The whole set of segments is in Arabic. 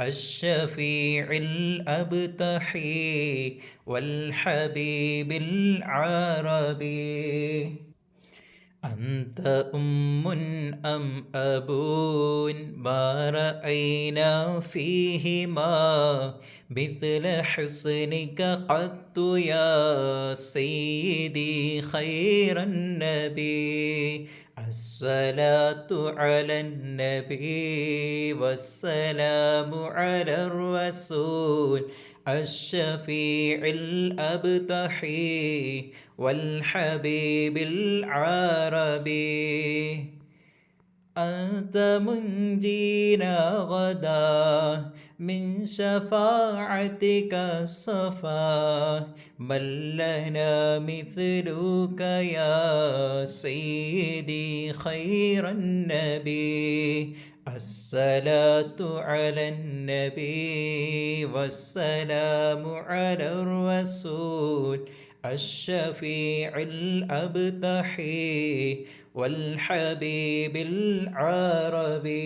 الشفيع الأبتحي والحبيب العربي. أنت أم أم أبون ما رأينا فيهما مثل حسنك قط يا سيدي خير النبي الصلاة على النبي والسلام على الرسول الشفيع الأبتحي والحبيب العربي أنت منجينا غدا من شفاعتك الصفا. بل لنا مثلك يا سيدي خير النبي. الصلاة على النبي والسلام على الرسول الشفيع الأبتحي والحبيب العربي.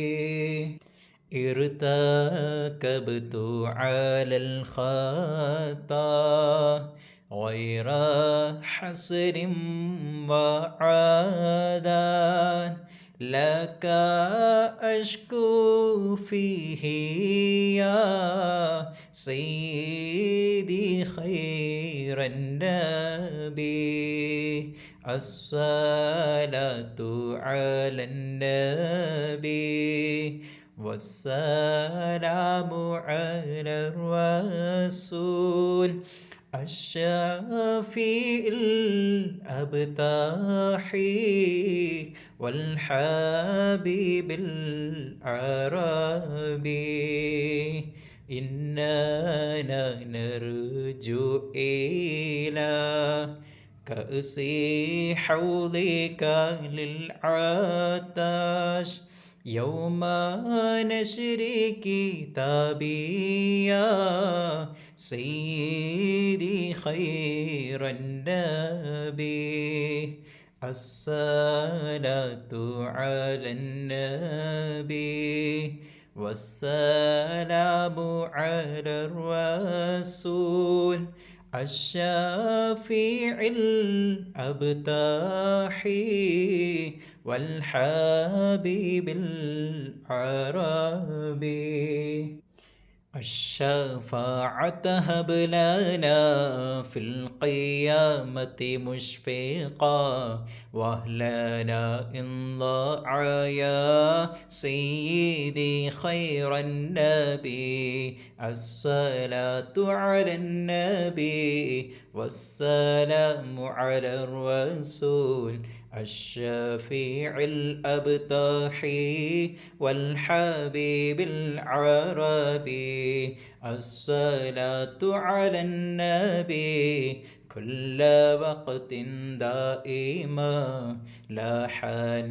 ارتكبت على الخطأ غير حسر وعادان لك أشكو فيه يا سيدي خير النبي. الصلاة على النبي والسلام على الرسول. الشافي الأبتاحي والحبيب العربي إننا نرجو إلى كأس حوضك للعطش يوم نشر كتابي يا سيدي خير النبي. الصلاة على النبي والسلام على الرسول الشافع الأبتاحي والحبيب العربي الشفاعة هب لنا في القيامة مشفقا واهلنا إن ضاع يا سيدي خير النبي الصلاة على النبي والسلام على الرسول الشفيع الأبتحي والحبيب العربي الصلاة على النبي كل وقت دائما لاح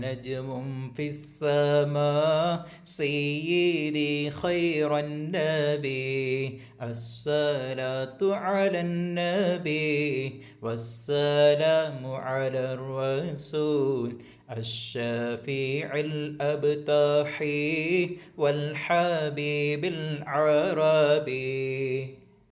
نجم في السماء سيدي خير النبي الصلاة على النبي والسلام على الرسول. الشفيع الأبتحي والحبيب العربي.